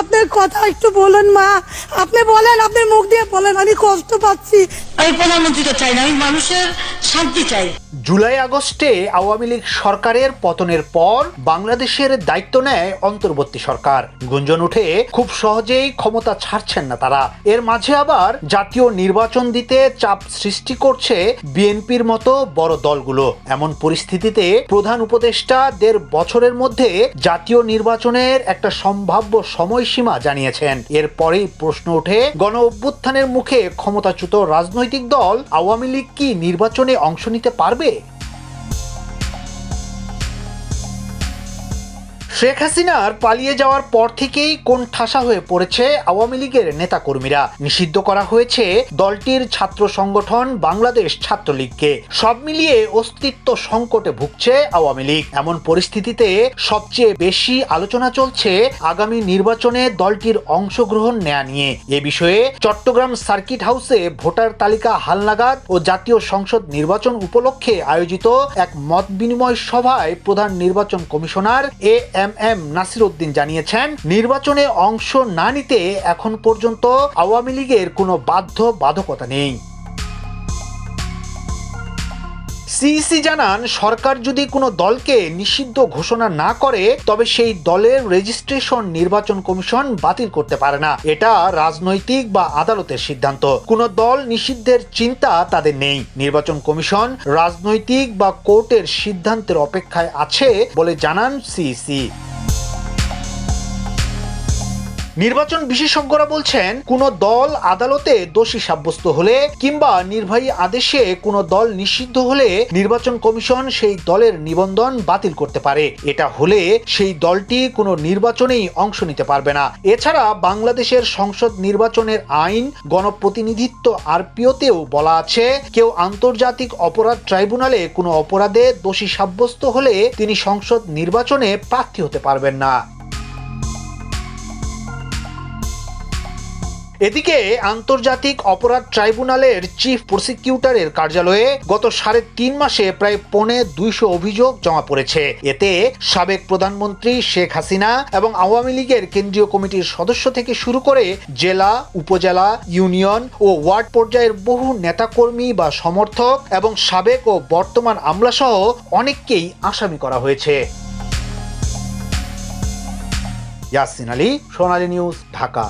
আপনার কথা একটু বলুন মা। আপনি বলেন আপনি মুখ দিয়ে বলেন আমি কষ্ট পাচ্ছি। আমি প্রধানমন্ত্রীটা চাই না, আমি মানুষের শান্তি চাই। জুলাই আগস্টে আওয়ামী লীগ সরকারের পতনের পর বাংলাদেশের দায়িত্ব নেয় অন্তর্বর্তী সরকার। গুঞ্জন উঠে খুব সহজেই ক্ষমতা ছাড়ছেন না তারা। এর মাঝে আবার জাতীয় নির্বাচন দিতে চাপ সৃষ্টি করছে বিএনপির মতো বড় দলগুলো। এমন পরিস্থিতিতে প্রধান উপদেষ্টা দেড় বছরের মধ্যে জাতীয় নির্বাচনের একটা সম্ভাব্য সময়সীমা জানিয়েছেন। এরপরেই প্রশ্ন ওঠে গণ অভ্যুত্থানের মুখে ক্ষমতাচ্যুত রাজনৈতিক দল আওয়ামী লীগ কি নির্বাচনে অংশ নিতে পারবে? শেখ হাসিনার পালিয়ে যাওয়ার পর থেকেই কোন ঠাসা হয়ে পড়েছে আওয়ামী লীগের নেতাকর্মীরা। নিষিদ্ধ করা হয়েছে দলটির ছাত্র সংগঠন বাংলাদেশ ছাত্রলীগকে। সব মিলিয়ে অস্তিত্ব সংকটে ভুগছে আওয়ামী লীগ। এমন পরিস্থিতিতে সবচেয়ে বেশি আলোচনা চলছে আগামী নির্বাচনে দলটির অংশগ্রহণ নেয়া নিয়ে। এ বিষয়ে চট্টগ্রাম সার্কিট হাউসে ভোটার তালিকা হালনাগাদ ও জাতীয় সংসদ নির্বাচন উপলক্ষে আয়োজিত এক মত বিনিময় সভায় প্রধান নির্বাচন commissioner A M M Nasir Uddin জানিয়েছেন, নির্বাচনে অংশ না নিতে এখন পর্যন্ত আওয়ামী লীগের কোনো বাধ্য বাধকতা নেই। সিইসি জানান, সরকার যদি কোনো দলকে নিষিদ্ধ ঘোষণা না করে, তবে সেই দলের রেজিস্ট্রেশন নির্বাচন কমিশন বাতিল করতে পারে না। এটা রাজনৈতিক বা আদালতের সিদ্ধান্ত। কোনো দল নিষিদ্ধের চিন্তা তাদের নেই। নির্বাচন কমিশন রাজনৈতিক বা কোর্টের সিদ্ধান্তের অপেক্ষায় আছে বলে জানান সিইসি। নির্বাচন বিশেষজ্ঞরা বলছেন, কোন দল আদালতে দোষী সাব্যস্ত হলে কিংবা নির্বাহী আদেশে কোন দল নিষিদ্ধ হলে নির্বাচন কমিশন সেই দলের নিবন্ধন বাতিল করতে পারে। এটা হলে সেই দলটি কোনো নির্বাচনেই অংশ নিতে পারবে না। এছাড়া বাংলাদেশের সংসদ নির্বাচনের আইন, গণপ্রতিনিধিত্ব আরপিওতেও বলা আছে, কেউ আন্তর্জাতিক অপরাধ ট্রাইব্যুনালে কোনো অপরাধে দোষী সাব্যস্ত হলে তিনি সংসদ নির্বাচনে প্রার্থী হতে পারবেন না। এদিকে আন্তর্জাতিক অপরাধ ট্রাইব্যুনালের চিফ প্রসিকিউটরের কার্যালয়ে গত সাড়ে তিন মাসে প্রায় পৌনে দুইশো অভিযোগ জমা পড়েছে। এতে সাবেক প্রধানমন্ত্রী শেখ হাসিনা এবং আওয়ামী লীগের কেন্দ্রীয় কমিটির সদস্য থেকে শুরু করে জেলা, উপজেলা, ইউনিয়ন ও ওয়ার্ড পর্যায়ের বহু নেতাকর্মী বা সমর্থক এবং সাবেক ও বর্তমান আমলাসহ অনেককেই আসামি করা হয়েছে। ইয়াসিন আলী, সোনালী নিউজ, ঢাকা।